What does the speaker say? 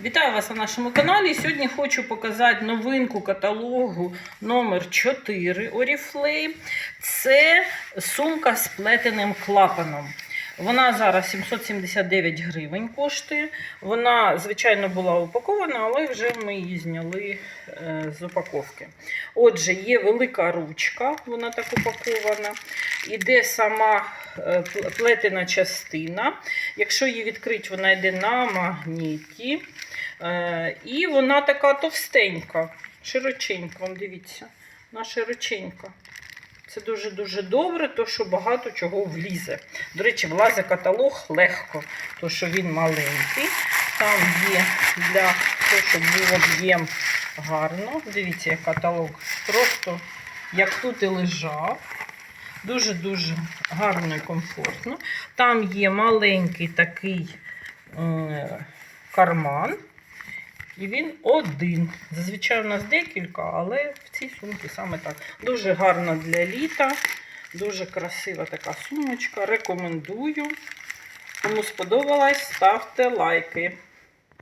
Вітаю вас на нашому каналі. Сьогодні хочу показати новинку каталогу номер 4 Oriflame. Це сумка з плетеним клапаном. Вона зараз 779 гривень коштує. Вона, звичайно, була упакована, але вже ми її зняли е, з упаковки. Отже, є велика ручка, вона так упакована. Іде сама е, плетена частина. Якщо її відкрити, вона йде на магніті. Е, І вона така товстенька, широченька. Дивіться, вона широченька. Це дуже-дуже добре, то що багато чого влізе. До речі, влазить каталог легко, то що він маленький. Там є для того, щоб був об'єм гарно. Дивіться, як каталог. Просто як тут і лежав. Дуже-дуже гарно і комфортно. Там є маленький такий е, карман. І він один. Зазвичай у нас декілька, але в цій сумці саме так. Дуже гарна для літа, дуже красива така сумочка. Рекомендую. Кому сподобалась, ставте лайки.